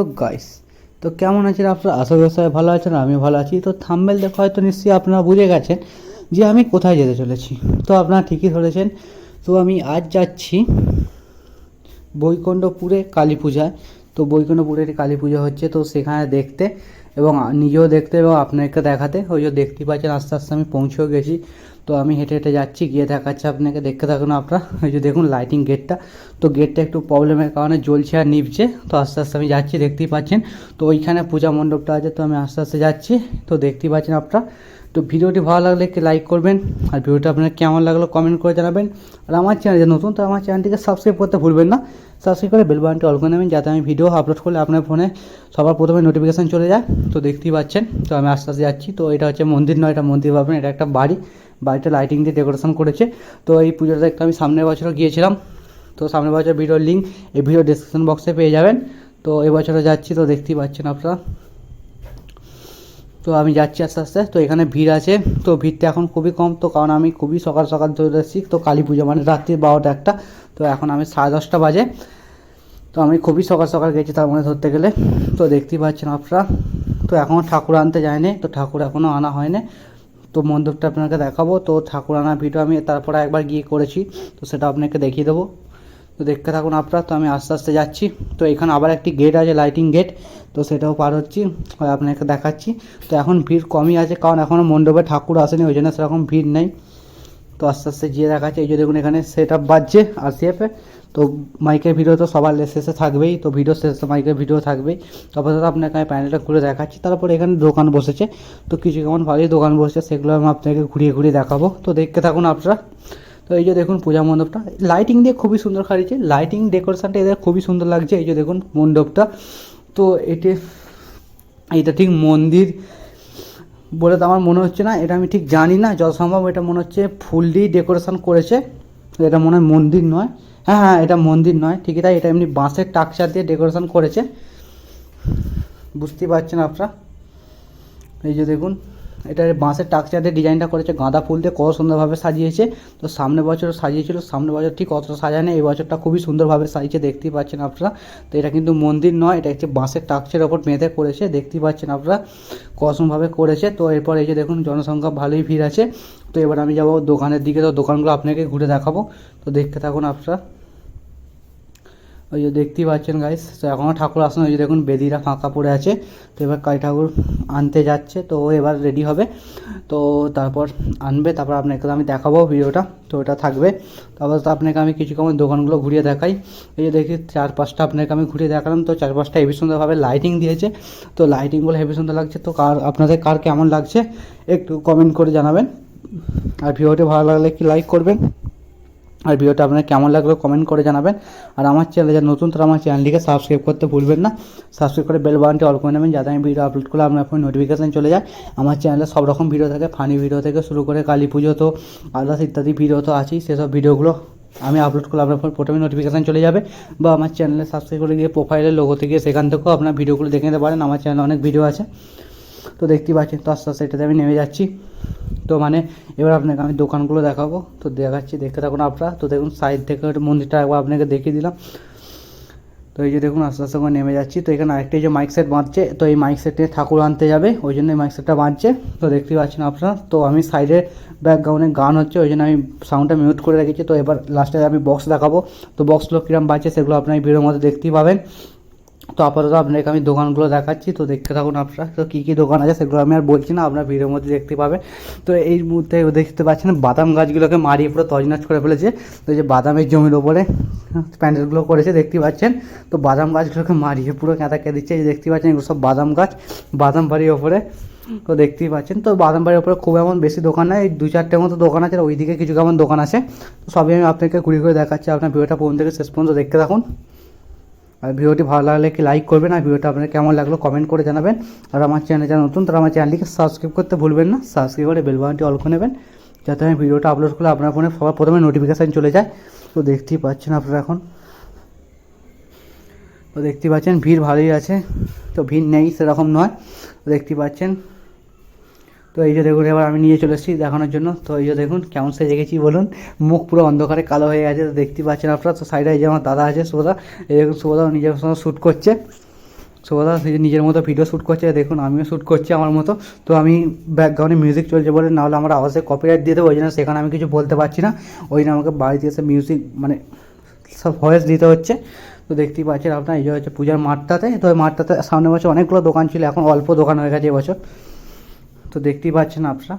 তো গাইস তো কেমন আছেন আপনারা? আশা সবাই ভালো আছেন আমি ভালো আছি। তো থাম্বেল দেখো হয়তো নিশ্চয়ই আপনারা বুঝে গেছেন যে আমি কোথায় যেতে চলেছি। তো আপনারা ঠিকই ধরেছেন। তো আমি আজ যাচ্ছি বৈকুণ্ঠপুরে কালী পূজায় তো বৈকুণ্ঠপুরের কালী পূজা হচ্ছে, তো সেখানে দেখতে এবং নিজেও দেখতে এবং আপনাকে দেখাতে। ওই যে দেখতে পাচ্ছেন, আস্তে আস্তে আমি পৌঁছেও গেছি। তো আমি হেঁটে হেঁটে যাচ্ছি, গিয়ে দেখাচ্ছি আপনাকে। দেখতে থাকুন আপনারা। ওই যে দেখুন লাইটিং গেটটা তো গেটটা একটু প্রবলেমের কারণে জ্বলছে আর নিভছে। তো আস্তে আস্তে আমি যাচ্ছি, দেখতেই পাচ্ছেন। তো ওইখানে পূজা মণ্ডপটা আছে, তো আমি আস্তে আস্তে যাচ্ছি। তো দেখতেই পাচ্ছেন আপনারা। তো ভিডিওটি ভালো লাগলে একটি লাইক করবেন, আর ভিডিওটা আপনার কেমন লাগল কমেন্ট করে জানাবেন। আর আমার চ্যানেল যে নতুন, তো আমার চ্যানেলটিকে সাবস্ক্রাইব করতে ভুলবেন না। সাবস্ক্রাইব করে বেল বাটনটি অল করে নেবেন, যাতে আমি ভিডিও আপলোড করলে আপনার ফোনে সবার প্রথমে নোটিফিকেশান চলে যায়। তো দেখতেই পাচ্ছেন, তো আমি আস্তে আস্তে যাচ্ছি। তো এটা হচ্ছে মন্দির নয়, এটা মন্দির ভাববেন এটা একটা বাড়ি। বাড়িটা লাইটিং দিয়ে ডেকোরেশন করেছে। তো এই পুজোটা একটা আমি সামনের বছরও গিয়েছিলাম। তো সামনের বছর ভিডিওর লিঙ্ক এই ভিডিও ডিসক্রিপশন বক্সে পেয়ে যাবেন। তো এবছরও যাচ্ছি, তো দেখতেই পাচ্ছেন আপনারা। তো আমি যাচ্ছি আস্তে আস্তে। তো এখানে ভিড় আছে। তো ভিড়টা এখন খুবই কম। তো কারণ আমি খুবই সকাল সকাল ধরে এসেছি। তো কালী পুজো মানে রাত্রি বারোটা একটা। তো এখন আমি সাড়ে দশটা বাজে। তো আমি খুবই সকাল সকাল গেছি তার মধ্যে ধরতে গেলে। তো দেখতেই পাচ্ছেন আপনারা। তো এখনও ঠাকুর আনতে যায়নি। তো ঠাকুর এখনও আনা হয়নি। তো মণ্ডপটা আপনাকে দেখাবো। তো ঠাকুর আনার ভিডিও আমি তারপরে একবার গিয়ে করেছি। তো সেটা আপনাকে দেখিয়ে দেবো। তো দেখতে থাকুন আপনারা। তো আমি আস্তে আস্তে যাচ্ছি। তো এখানে আবার একটি গেট আছে লাইটিং গেট তো সেটাও পার হচ্ছি। আপনাকে দেখাচ্ছি। তো এখন ভিড় কমই আছে, কারণ এখনও মণ্ডপে ঠাকুর আসেনি, ওই জন্য সেরকম ভিড় নেই। তো আস্তে আস্তে গিয়ে দেখাচ্ছে। এই যে দেখুন এখানে সেট আপ বাজছে আর সিএফে তো মাইকের ভিডিও তো সবার শেষে থাকবেই। তো ভিডিও শেষে মাইকের ভিডিও থাকবেই। তারপরে তো আপনাকে আমি প্যানেলটা ঘুরে দেখাচ্ছি। তারপরে এখানে দোকান বসেছে। তো কিছু কেমন ভালোই দোকান বসেছে, সেগুলো আমি আপনাকে ঘুরিয়ে ঘুরিয়ে দেখাবো। তো দেখতে থাকুন আপনারা। তো এই যে দেখুন পূজা মণ্ডপটা লাইটিং দিয়ে খুবই সুন্দর খাড়িয়েছে লাইটিং ডেকোরেশনটা এদের খুবই সুন্দর লাগছে, এই যে দেখুন মণ্ডপটা। তো এটি এটা ঠিক মন্দির বলে তো আমার মনে হচ্ছে না, এটা আমি ঠিক জানি না যত সম্ভব এটা মনে হচ্ছে ফুল দিয়ে ডেকোরেশন করেছে। এটা মনে হয় মন্দির নয়। হ্যাঁ হ্যাঁ এটা মন্দির নয়, ঠিকই তাই, এটা এমনি বাঁশের টাকচার দিয়ে ডেকোরেশন করেছে। বুঝতেই পারছেন আপনারা? এই যে দেখুন এটা বাঁশের টাকচার দিয়ে ডিজাইনটা করেছে, গাঁদা ফুল দিয়ে কত সুন্দরভাবে সাজিয়েছে। তো সামনে বছর সাজিয়েছিল সামনে বছর ঠিক অতটা সাজায়নি এই বছরটা খুবই সুন্দরভাবে সাজিয়েছে, দেখতেই পাচ্ছেন আপনারা। তো এটা কিন্তু মন্দির নয়, এটা হচ্ছে বাঁশের টাকচার ওপর বেঁধে করেছে, দেখতেই পাচ্ছেন আপনারা কসমভাবে করেছে। তো এরপর এই যে দেখুন, জনসংখ্যা ভালোই ভিড় আছে। তো এবার আমি যাব দোকানের দিকে, তো দোকানগুলো আপনাকে ঘুরে দেখাবো। তো দেখতে থাকুন আপনারা। ওই যে দেখতেই পাচ্ছেন গাইস তো এখনও ঠাকুর আসেন, ওই যে দেখুন বেদিরা ফাঁকা পড়ে আছে, তো এবার কালী ঠাকুর আনতে যাচ্ছে, তো ও এবার রেডি হবে, তো তারপর আনবে, তারপর আপনাকে আমি দেখাবো ভিডিওটা, তো ওটা থাকবে, তারপর তো আপনাকে আমি কিছু কম দোকানগুলো ঘুরিয়ে দেখাই, এই যে দেখি চার পাঁচটা আপনাকে আমি ঘুরিয়ে দেখালাম, তো চার পাঁচটা হেভি সুন্দরভাবে লাইটিং দিয়েছে, তো লাইটিংগুলো হেভি সুন্দর লাগছে, তো কার, আপনাদের কার কেমন লাগছে একটু কমেন্ট করে জানাবেন, আর ভিডিওটি ভালো লাগলে কি লাইক করবেন। আর ভিডিওটা আপনার কেমন লাগল কমেন্ট করে জানাবেন। আর আমার চ্যানেল যারা নতুন, তারা আমার চ্যানেলটিকে সাবস্ক্রাইব করতে ভুলবেন না। সাবস্ক্রাইব করে বেল বাটনটি অল করে নেবেন যাতে আমি ভিডিও আপলোড করলে আপনার ফোন নোটিফিকেশান চলে যায়। আমার চ্যানেলে সব রকম ভিডিও থাকে ফানি ভিডিও থেকে শুরু করে কালী পুজো তো, আদার্স ইত্যাদি ভিডিও তো আছেই, সেসব ভিডিওগুলো আমি আপলোড করলে আপনার ফোন প্রথমে নোটিফিকেশান চলে যাবে। বা আমার চ্যানেলে সাবস্ক্রাইব করে গিয়ে প্রোফাইলের লোগোতে গিয়ে সেখান থেকেও আপনার ভিডিওগুলো দেখে নিতে পারেন। আমার চ্যানেলে অনেক ভিডিও আছে। তো দেখতেই পাচ্ছেন, তো আস্তে আস্তে এটাতে আমি নেমে যাচ্ছি। তো মানে এবার আপনাকে আমি দোকানগুলো দেখাবো, তো দেখাচ্ছি, দেখতে থাকুন আপনারা। তো দেখুন সাইড থেকে মন্দিরটা একবার আপনাকে দেখিয়ে দিলাম। তো এই যে দেখুন, আস্তে আস্তে করে নেমে যাচ্ছি। তো এখানে আরেকটা যে মাইক সেট বাঁধছে, তো এই মাইক সেটে ঠাকুর আনতে যাবে, ওই জন্য মাইক সেটটা বাঁধছে। তো দেখতেই পাচ্ছেন আপনারা, তো আমি সাইডে ব্যাকগ্রাউন্ডে গান হচ্ছে, ওই জন্য আমি সাউন্ডটা মিউট করে রেখেছি। তো এবার লাস্টে আমি বক্স দেখাবো। তো বক্সগুলো কীরকম বাজছে, সেগুলো আপনার ভিডিওর মধ্যে দেখতেই পাবেন। তো আপাতত আপনাকে আমি দোকানগুলো দেখাচ্ছি, তো দেখতে থাকুন আপনারা। তো কী কী দোকান আছে সেগুলো আমি আর বলছি না, আপনার ভিডিওর মধ্যে দেখতে পাবেন। তো এই মুহূর্তে দেখতে পাচ্ছেন বাদাম গাছগুলোকে মারিয়ে পুরো তজনাচ করে ফেলেছে। তো যে বাদামের জমির ওপরে প্যান্ডেলগুলো করেছে, দেখতে পাচ্ছেন? তো বাদাম গাছগুলোকে মারিয়ে পুরো কেঁদাকে দিচ্ছে। এই দেখতে পাচ্ছেন, এগুলো সব বাদাম গাছ, বাদাম বাড়ির ওপরে। তো দেখতেই পাচ্ছেন, তো বাদাম বাড়ির ওপরে খুব এমন বেশি দোকান নেই, দু চারটে মতো দোকান আছে ওইদিকে কিছু কেমন দোকান আছে তো সবই আমি আপনাকে ঘুরে ঘুরে দেখাচ্ছি। আপনার ভিডিওটা প্রথম থেকে শেষ পর্যন্ত দেখতে থাকুন। আর ভিডিওটি ভালো লাগলে কি লাইক করবেন, আর ভিডিওটা আপনার কেমন লাগল কমেন্ট করে জানাবেন। আর আমার চ্যানেল যারা নতুন, তারা আমার চ্যানেলটিকে সাবস্ক্রাইব করতে ভুলবেন না। সাবস্ক্রাইব করে বেল বাটনটি অল করে নেবেন, যাতে আমি ভিডিওটা আপলোড করলে আপনার ফোনে সবার প্রথমে নোটিফিকেশান চলে যায়। তো দেখতেই পাচ্ছেন আপনারা এখন। তো দেখতে পাচ্ছেন, ভিড় ভালোই আছে। তো ভিড় নেই সেরকম নয়। দেখতে পাচ্ছেন তো এই যে দেখুন, এবার আমি নিয়ে চলে এসেছি দেখানোর জন্য। তো এই যে দেখুন, কেমন সেজে গেছি বলুন। মুখ পুরো অন্ধকারে কালো হয়ে গেছে, তো দেখতে পাচ্ছেন আপনারা। তো সাইডে এই যে আমার দাদা আছে, সুভদা। এই দেখুন, সুভদা নিজের সঙ্গে শ্যুট করছে। শুভদা সে নিজের মতো ভিডিও শ্যুট করছে, দেখুন, আমিও শ্যুট করছি আমার মতো। তো আমি ব্যাকগ্রাউন্ডে মিউজিক চলছে বলে নাহলে আমার আওয়াজে কপিরাইট দিয়ে দেবো, ওই জন্য সেখানে আমি কিছু বলতে পারছি না। ওই জন্য আমাকে বাড়িতে এসে মিউজিক মানে সব ভয়েস দিতে হচ্ছে। তো দেখতেই পাচ্ছেন আপনার, এই যে হচ্ছে পূজার মাঠটাতে। তো ওই মাঠটাতে সামনে বছর অনেকগুলো দোকান ছিল, এখন অল্প দোকান হয়ে গেছে এবছর তো দেখতেই পাচ্ছেন আপনারা।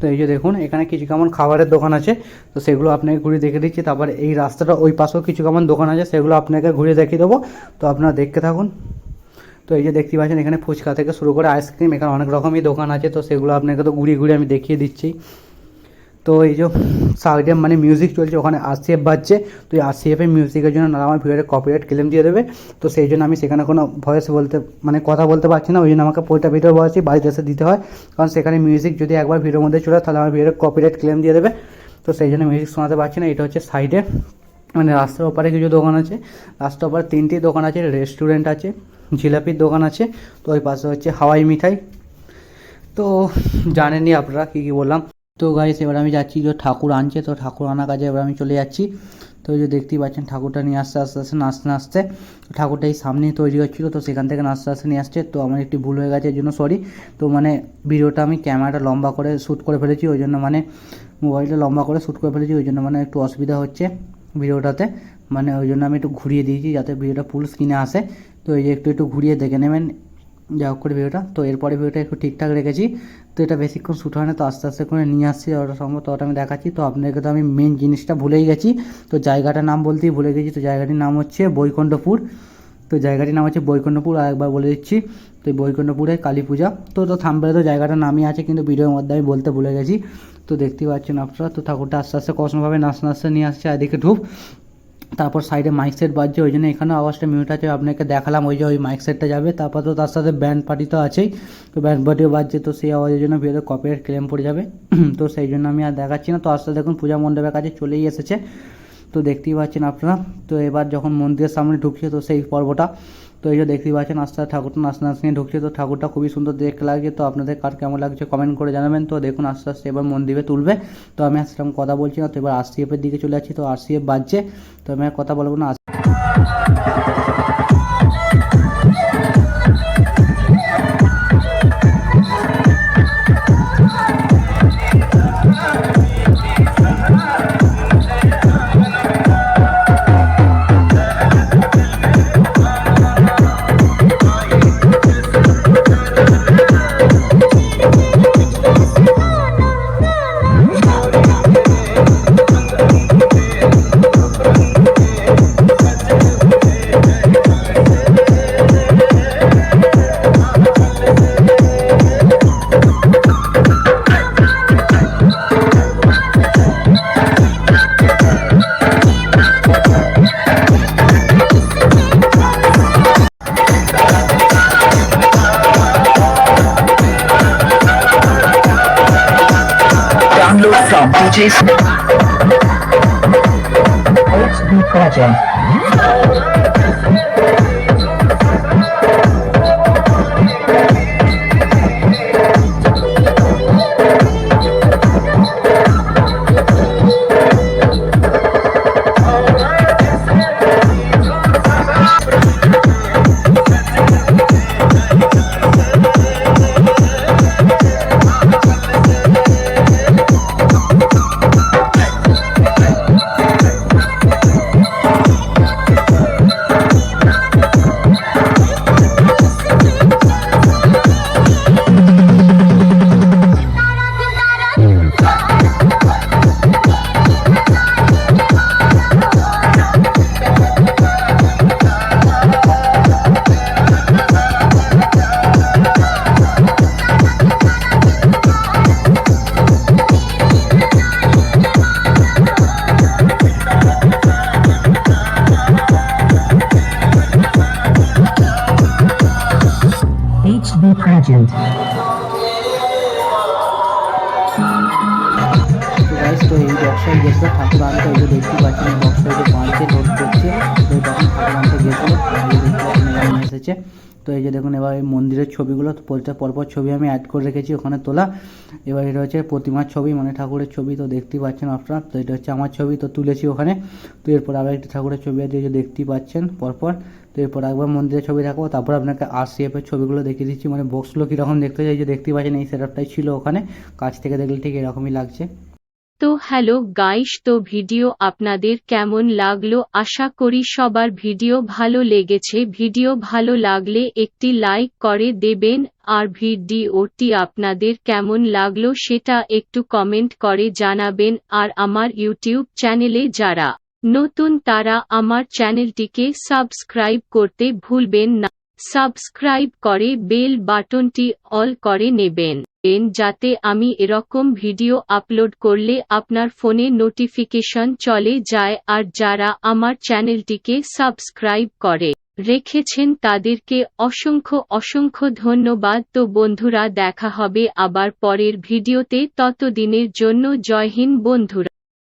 তো এই যে দেখুন, এখানে কিছু কেমন খাবারের দোকান আছে। তো সেগুলো আপনাকে ঘুরিয়ে দেখে দিচ্ছি। তারপর এই রাস্তাটা ওই পাশেও কিছু কেমন দোকান আছে, সেগুলো আপনাকে ঘুরে দেখিয়ে দেবো। তো আপনারা দেখতে থাকুন। তো এই যে দেখতে পাচ্ছেন, এখানে ফুচকা থেকে শুরু করে আইসক্রিম, এখানে অনেক রকমই দোকান আছে। তো সেগুলো আপনাকে তো ঘুরিয়ে ঘুরিয়ে আমি দেখিয়ে দিচ্ছি। তো এই যে সাইডে মানে মিউজিক চলছে, ওখানে আরসিএফ বাজছে। তো এই আরসিএফের মিউজিকের জন্য না আমার ভিডিওতে কপিরাইট ক্লেম দিয়ে দেবে। তো সেই জন্য আমি সেখানে কোনো ভয়েস বলতে মানে কথা বলতে পারছি না, ওই জন্য আমাকে পোলটা ভিডিও বলছি বাড়িতে এসে দিতে হয়। কারণ সেখানে মিউজিক যদি একবার ভিডিওর মধ্যে চলে, তাহলে আমার ভিডিওতে কপিরাইট ক্লেম দিয়ে দেবে। তো সেই জন্য মিউজিক শোনাতে পারছি না, এটা হচ্ছে সাইডে মানে রাস্তার ওপারে কিছু দোকান আছে। রাস্তার ওপারে তিনটি দোকান আছে রেস্টুরেন্ট আছে, জিলাপির দোকান আছে। তো ওই পাশে হচ্ছে হাওয়াই মিঠাই। তো জানেনই আপনারা কী কী বললাম। তো গাইস এবার আমি যাচ্ছি, যে ঠাকুর আনছে, তো ঠাকুর আনা কাজে এবার আমি চলে যাচ্ছি। তো যে দেখতেই পাচ্ছেন, ঠাকুরটা নিয়ে আসতে আস্তে আস্তে নাচতে নাচতে ঠাকুরটা এই সামনেই তৈরি হচ্ছিল, তো সেখান থেকে নাচতে আস্তে নিয়ে আসছে। তো আমার একটি ভুল হয়ে গেছে জন্য সরি তো মানে ভিডিওটা আমি ক্যামেরাটা লম্বা করে শ্যুট করে ফেলেছি, ওই জন্য মানে মোবাইলটা লম্বা করে শ্যুট করে ফেলেছি, ওই জন্য মানে একটু অসুবিধা হচ্ছে ভিডিওটাতে। মানে ওই জন্য আমি একটু ঘুরিয়ে দিয়েছি, যাতে ভিডিওটা ফুল স্ক্রিনে আসে। তো এই যে একটু একটু ঘুরিয়ে দেখে নেবেন যা হোক করে ভিডিওটা। তো এরপরে ভিডিওটা একটু ঠিকঠাক রেখেছি। তো এটা বেশিক্ষণ শ্যুট হয় না, তো আস্তে আস্তে করে নিয়ে আসছি ওটা সম্ভব তো ওটা আমি দেখাচ্ছি। তো আপনাকে তো আমি মেন জিনিসটা ভুলেই গেছি। তো জায়গাটার নাম বলতেই ভুলে গেছি। তো জায়গাটির নাম হচ্ছে বৈকুণ্ঠপুর। তো জায়গাটির নাম হচ্ছে বৈকুণ্ঠপুর। আর একবার বলে দিচ্ছি, তো বৈকুণ্ঠপুরে কালী পূজা। তো তো থাম্বেলে তো জায়গাটার নামই আছে, কিন্তু ভিডিওর মধ্যে আমি বলতে ভুলে গেছি। তো দেখতেই পাচ্ছেন আপনারা। তো ঠাকুরটা আস্তে আস্তে কসমভাবে নাচ নাচতে নিয়ে আসছে এদিকে ঢুক তারপর সাইডে মাইক সেট বাজছে, ওই জন্য এখানেও আওয়াজটা মিউট আছে, আপনাকে দেখালাম ওই যে ওই মাইক সেটটা যাবে। তারপর তো তার সাথে ব্যান্ড পার্টি তো আছেই, তো ব্যান্ড পার্টিও বাজছে, তো সেই আওয়াজের জন্য ভিডিওতে কপিরাইট ক্লেম পড়ে যাবে। তো সেই জন্য আমি আর দেখাচ্ছি না, তো আস্তে দেখুন, পূজা মণ্ডপের কাছে চলেই এসেছে। তো দেখতেই পাচ্ছেন আপনারা, তো এবার যখন মন্দিরের সামনে ঢুকছে, তো সেই পর্বটা তো এই যে দেখতে পাচ্ছেন, আস্তে আস্তে ঠাকুরটা নাচ নাচ নিয়ে ঢুকছে। তো ঠাকুরটা খুবই সুন্দর দেখতে লাগছে। তো আপনাদের কার কেমন লাগছে কমেন্ট করে জানাবেন। তো দেখুন, আস্তে আস্তে এবার মন্দিরে তুলবে। তো আমি সেরকম কথা বলছি না। তো এবার আরসিএফের দিকে চলে যাচ্ছি। তো আরসিএফ বাজছে। তো আমি কথা বলব না। Jesus. HD Project. Project. তো এই বক্সার গেছিল ঠাকুর আনতে ওই দেখতে পাচ্ছেন বক্সার যে পাঁচে লোড করছে, এই তখন ঠাকুর আনতে দেখতে এসেছে তো এই যে দেখুন, এবার এই মন্দিরের ছবিগুলো, প্রতিটা পরপর ছবি আমি অ্যাড করে রেখেছি ওখানে তোলা। এবার এটা হচ্ছে প্রতিমার ছবি মানে ঠাকুরের ছবি, তো দেখতেই পাচ্ছেন আপনারা। তো এটা হচ্ছে আমার ছবি, তো তুলেছি ওখানে। তো এরপর আরও একটি ঠাকুরের ছবি আছে যে দেখতেই পাচ্ছেন পরপর। তো এরপর একবার মন্দিরের ছবি দেখাবো, তারপর আপনাকে আর এর ছবিগুলো দেখিয়ে দিচ্ছি। মানে বক্সগুলো কীরকম দেখতে চাই যে দেখতে পাচ্ছেন, এই সেটআপটাই ছিল ওখানে। কাছ থেকে দেখলে ঠিক এরকমই লাগছে। তো হ্যালো গাইস, তো ভিডিও আপনাদের কেমন লাগল? আশা করি সবার ভিডিও ভালো লেগেছে। ভিডিও ভালো লাগলে একটি লাইক করে দেবেন। আর ভিডিওটি আপনাদের কেমন লাগল সেটা একটু কমেন্ট করে জানাবেন। আর আমার ইউটিউব চ্যানেলে যারা নতুন, তারা আমার চ্যানেলটিকে সাবস্ক্রাইব করতে ভুলবেন না। সাবস্ক্রাইব করে বেল বাটনটি অল করে নেবেন। এন যাতে আমি এরকম ভিডিও আপলোড করলে আপনার ফোনে নোটিফিকেশন চলে যায় আর যারা আমার চ্যানেলটিকে সাবস্ক্রাইব করে রেখেছেন তাদেরকে অসংখ্য অসংখ্য ধন্যবাদ। তো বন্ধুরা, দেখা হবে আবার পরের ভিডিওতে। ততদিনের জন্য জয় হিন্দ বন্ধুরা।